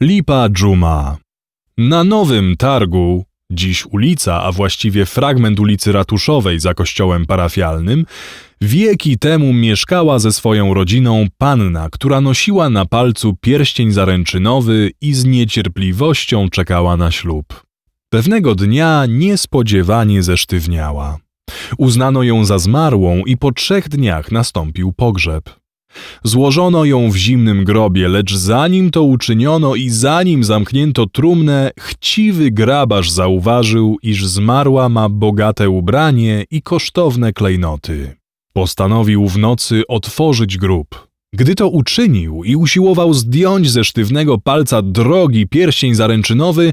Lipa Dżuma. Na Nowym Targu, dziś ulica, a właściwie fragment ulicy Ratuszowej za kościołem parafialnym, wieki temu mieszkała ze swoją rodziną panna, która nosiła na palcu pierścień zaręczynowy i z niecierpliwością czekała na ślub. Pewnego dnia niespodziewanie zesztywniała. Uznano ją za zmarłą i po trzech dniach nastąpił pogrzeb. Złożono ją w zimnym grobie, lecz zanim to uczyniono i zanim zamknięto trumnę, chciwy grabarz zauważył, iż zmarła ma bogate ubranie i kosztowne klejnoty. Postanowił w nocy otworzyć grób. Gdy to uczynił i usiłował zdjąć ze sztywnego palca drogi pierścień zaręczynowy,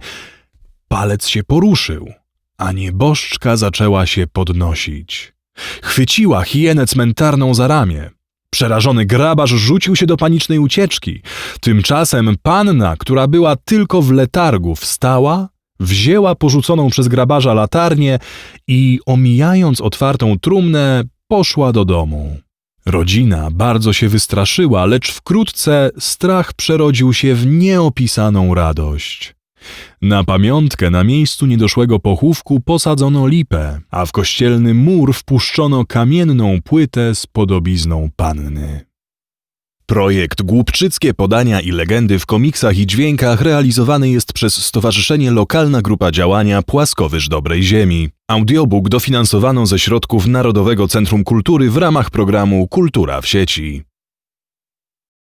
palec się poruszył, a nieboszczka zaczęła się podnosić. Chwyciła hienę cmentarną za ramię. Przerażony grabarz rzucił się do panicznej ucieczki. Tymczasem panna, która była tylko w letargu, wstała, wzięła porzuconą przez grabarza latarnię i, omijając otwartą trumnę, poszła do domu. Rodzina bardzo się wystraszyła, lecz wkrótce strach przerodził się w nieopisaną radość. Na pamiątkę na miejscu niedoszłego pochówku posadzono lipę, a w kościelny mur wpuszczono kamienną płytę z podobizną panny. Projekt Głupczyckie podania i legendy w komiksach i dźwiękach realizowany jest przez Stowarzyszenie Lokalna Grupa Działania Płaskowyż Dobrej Ziemi. Audiobook dofinansowano ze środków Narodowego Centrum Kultury w ramach programu Kultura w sieci.